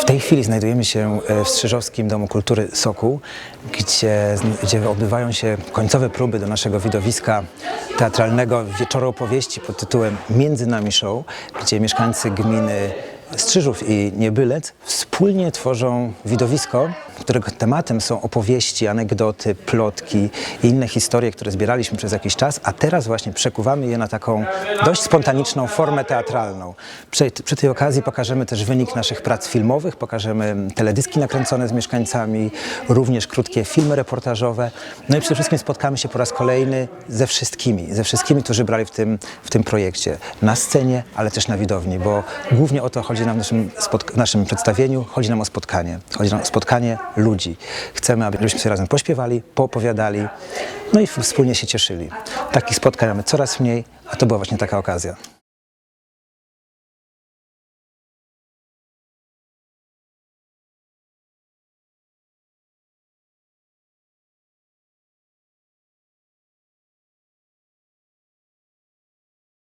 W tej chwili znajdujemy się e, w Strzyżowskim Domu Kultury Sokół, gdzie, gdzie odbywają się końcowe próby do naszego widowiska teatralnego wieczoru opowieści pod tytułem Między nami show, gdzie mieszkańcy gminy Strzyżów i Niebylec wspólnie tworzą widowisko, którego tematem są opowieści, anegdoty, plotki i inne historie, które zbieraliśmy przez jakiś czas, a teraz właśnie przekuwamy je na taką dość spontaniczną formę teatralną. Przy, przy tej okazji pokażemy też wynik naszych prac filmowych, pokażemy teledyski nakręcone z mieszkańcami, również krótkie filmy reportażowe, no i przede wszystkim spotkamy się po raz kolejny ze wszystkimi, ze wszystkimi, którzy brali w tym, w tym projekcie, na scenie, ale też na widowni, bo głównie o to chodzi nam w naszym, w naszym przedstawieniu, chodzi nam o spotkanie, chodzi nam o spotkanie ludzi. Chcemy, abyśmy sobie razem pośpiewali, poopowiadali, no i wspólnie się cieszyli. Takich spotkań mamy coraz mniej, a to była właśnie taka okazja.